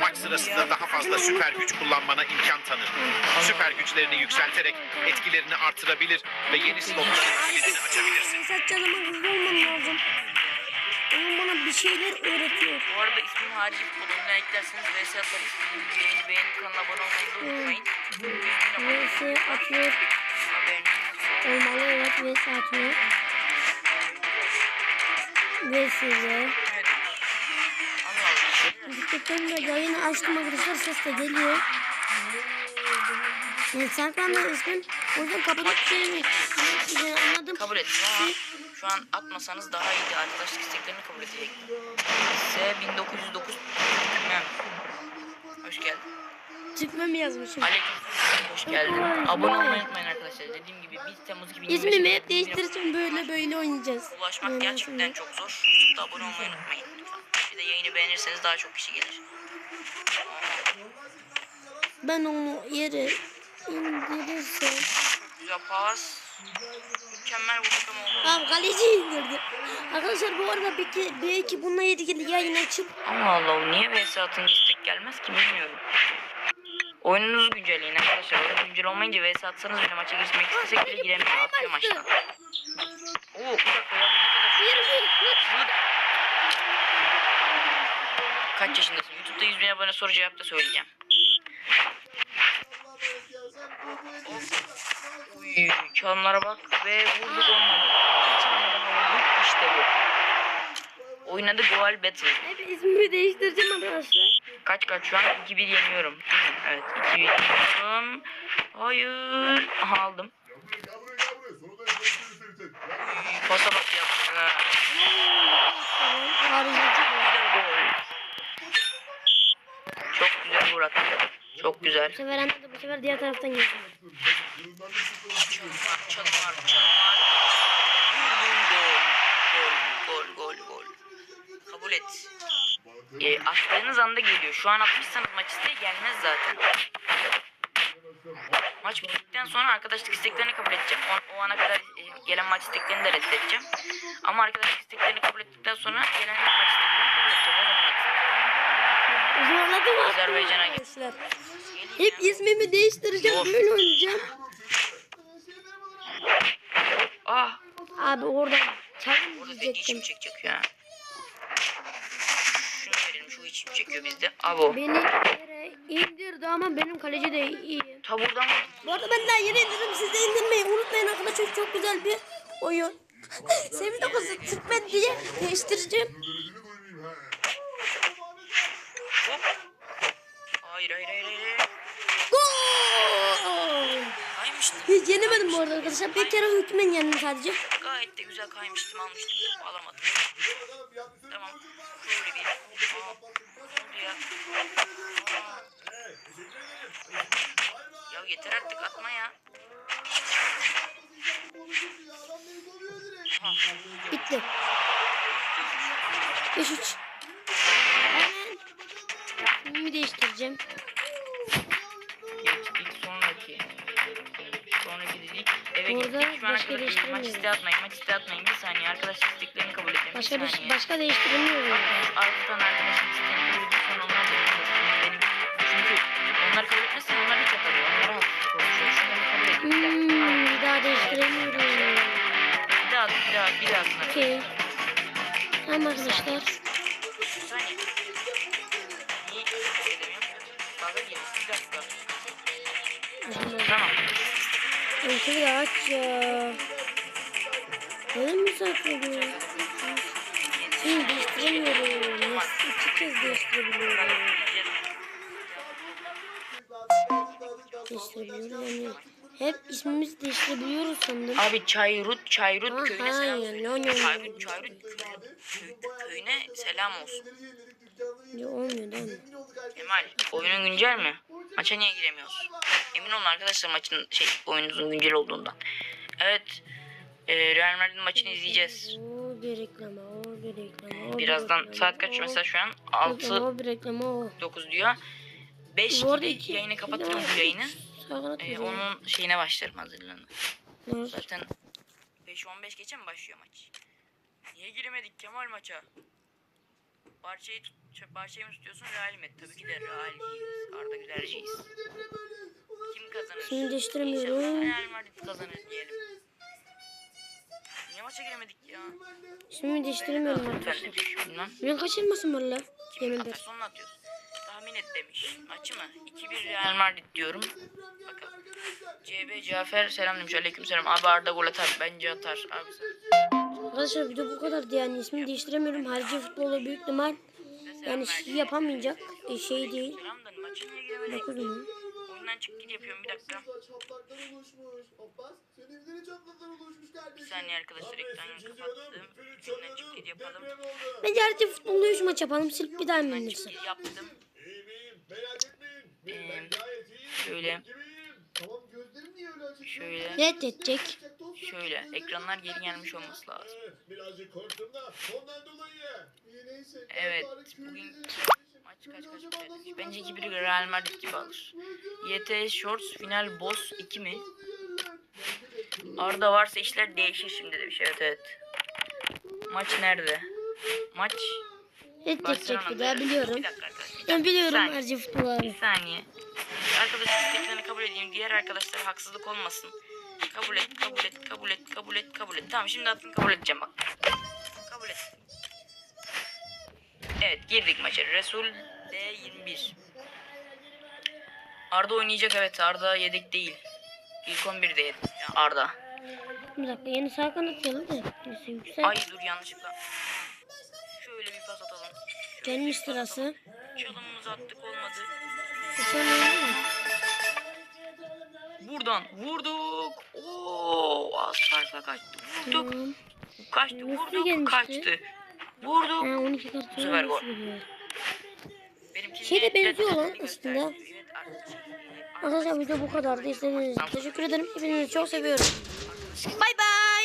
maç sırasında daha fazla süper güç kullanmana imkan tanır. Süper güçlerini yükselterek etkilerini artırabilir ve yeni slotların kilidini açabilirsin. Mesaj çalıma hızlı olmam lazım. Oyun bana bir şeyler öğretiyor. Bu arada ismim Harici Futbolundan eklerseniz VS atarız. Beğeni beğeni kanala abone olmayı unutmayın. 100 bin abone VS atıyor. Olmalı evet VS atıyor. Ve size. Bisikletten de yayını açtım arkadaşlar ses de geliyor. Evet Serkan da ismin. O yüzden mi? Şey anladım. Kabul ettim ama şu an atmasanız daha iyiydi. Arkadaşlık isteklerini kabul edecektim. S 1909 Türkmen. Hoş geldin. Mı yazmışım? Aleyküm. Hoş geldin. Abone olmayı unutmayın arkadaşlar. Dediğim gibi 1 Temmuz 2025'te İsmimi hep değiştireceğim böyle böyle oynayacağız. Ulaşmak Yani gerçekten çok zor. YouTube'da abone olmayı unutmayın. Bir de yayını beğenirseniz daha çok kişi gelir. Ben onu yere indirirsem. Güzel pas. Mükemmel vuruş ama olmadı. Tamam kaleci indirdi. Arkadaşlar bu arada belki, belki bununla ilgili yayın açıp Allah Allah niye VS atınca istek gelmez ki bilmiyorum. Oyununuzu güncelleyin arkadaşlar. Oyun güncel olmayınca VS atsanız bile maça girmek istesek bile giremiyor. Atıyor maçtan. Oo bir dakika ya. ne kadar- Kaç yaşındasın? YouTube'da 100 bin abone soru cevap da söyleyeceğim. Uy, çalımlara bak ve vurduk olmadı. Vurduk işte bu. Oynadı Goal Battle. hep ismimi değiştireceğim arkadaşlar. Kaç kaç şu an 2-1 yeniyorum. Evet 2-1 yeniyorum. Hayır. Aha aldım. Pasa bak yaptı. ha. Tamam. Harici. Güzel gol. Çok güzel vur attı. Çok güzel. Bu sefer anladı bu sefer diğer taraftan geldi. Çalımlar, çalımlar, çalımlar. Vurdum gol. Gol, gol, gol, gol. Kabul et. E, attığınız anda geliyor. Şu an atmışsanız maç isteği gelmez zaten. Maç bittikten sonra arkadaşlık isteklerini kabul edeceğim. O, o ana kadar e, gelen maç isteklerini de reddedeceğim. Ama arkadaşlık isteklerini kabul ettikten sonra gelen maç isteklerini kabul edeceğim. O zaman. Zorladım Azerbaycan'a arkadaşlar. Hep ismimi değiştireceğim Of. böyle oynayacağım. Ah! Abi orada çalım Burada feci diyecektim. içim çekecek ya. Şunu verelim. Şu içim çekiyor bizde. Abo. Beni yere indirdi ama benim kaleci de iyi. Ta buradan Bu arada ben daha yeni indirdim. Siz de indirmeyi unutmayın arkadaşlar. Çok güzel bir oyun. Sevim 9'u tıkmet diye değiştireceğim. Hop. Hayır hayır hayır hayır. Gol! Kaymıştım. Hiç yenemedim bu arada arkadaşlar. Bir kere hükmen yendim sadece. Gayet de güzel kaymıştım almıştım. Alamadım. Tamam. Şöyle bir. Aa, ya? Yeter artık atma ya. Bitti. 5-3. İsmimi değiştireceğim. Geçtik sonraki. Sonraki dedik. Eve Orada gittik. Şu an başka arkadaşlar maç isteği atmayın. Maç isteği atmayın. Bir saniye. Arkadaşlar isteklerini kabul edin. Başka bir bir, saniye. başka değiştiremiyorum. Arkadan arkadaşın isteğini kabul edin. Sonra onlar da. Benim. Çünkü onlar kabul etmezse onlar hiç atamıyor. Onlara haksızlık oluşuyor. Şunları kabul edin. Bir. Hmm, bir daha değiştiremiyorum. Bir daha bir daha bir daha. Okey. Tamam arkadaşlar. Değil. Bir dakika. Tamam. Ölçülü aç ya. Neden mi saklıyor? Şimdi değiştiremiyorum. Nasıl iki kez değiştirebiliyorum. Değiştirebiliyorum yani. Hep ismimizi değiştirebiliyoruz sandım. Abi Çayrut, Çayrut Aha, köyüne selam no. Çayrut, Çayrut köyüne, köy- köyüne selam olsun. Ya olmuyor değil mi? Kemal, oyunun güncel mi? Maça niye giremiyoruz? Emin olun arkadaşlar maçın şey oyununuzun güncel olduğundan. Evet. E, Real Madrid maçını izleyeceğiz. O bir reklama, o bir reklama. o bir Birazdan reklama, saat kaç o- mesela şu an? reklama, 6 O bir reklama o. 9 diyor. 5 Bu arada gibi yayını kapatırım bu yayını. E, atmayın. onun şeyine başlarım hazırlığına. Evet. Zaten 5-15 geçe mi başlıyor maç? Niye giremedik Kemal maça? Parçayı tut bahçeyi mi tutuyorsun Real mi? Tabii ki de Real'ciyiz. Arda Güler'ciyiz. Kim kazanır? Şimdi değiştiremiyorum. İnşallah Real Madrid kazanır diyelim. Niye maça giremedik ya? Şimdi değiştiremiyorum Ben arkadaşlar. bilmem. Ben kaçırmasın valla. Kim Yemin atar ederim. sonuna atıyorsun. Tahmin et demiş. Maçı mı? 2-1 Real Madrid diyorum. Bakalım. CB Cafer selam demiş. Aleyküm selam. Abi Arda gol atar. Bence atar. Abi sen. Arkadaşlar video bu kadardı yani ismini değiştiremiyorum. Harici futbolu büyük ihtimal yani şey yapamayacak e, şey değil. Bakıyorum. Oyundan çık git yapıyorum bir dakika. Bir saniye arkadaşlar ekranı kapattım. Oyundan çık git yapalım. Bence harici futbolu 3 maç yapalım. Silip bir daha Oyundan indirsin. Şöyle. Şöyle. Red edecek. Şöyle. Ekranlar geri gelmiş olması lazım. Birazcık korktum da ondan dolayı. İyi neyse. Evet. Bugün maç kaç kaç biter? Bence 2-1 Real Madrid gibi alır. YT Shorts final boss 2 mi? Arda varsa işler değişir şimdi demiş. Evet evet. Maç nerede? Maç Red edecek Barcelona'da. bir daha biliyorum. Bir dakika arkadaşlar. Ben biliyorum Bir harici futbolu. Bir saniye. Arkadaşlar isteklerini kabul edeyim. Diğer arkadaşlara haksızlık olmasın. Kabul et, kabul et, kabul et, kabul et, kabul et. Tamam şimdi attım kabul edeceğim bak. Kabul et. Evet girdik maça. Resul D21. Arda oynayacak evet. Arda yedek değil. İlk 11'de yedek. Yani Arda. Bir dakika yeni sağ kanat yalan da. Neyse yüksel. Ay dur yanlışlıkla. Şöyle bir pas atalım. Şöyle Gelmiş pas sırası. atalım. Çalımımızı attık olmadı. Buradan vurduk. Oo, az farkla kaçtı. Vurduk. Tamam. Kaçtı. Vurduk. gelmişti? Kaçtı. Vurduk. Ha 12 kart Bu sefer gol. nasıl geliyor? Benimkini Şey de netler benziyor lan aslında. arkadaşlar. Video bu kadardı. İzlediğiniz için teşekkür ederim. Hepinizi çok seviyorum. Bay bay.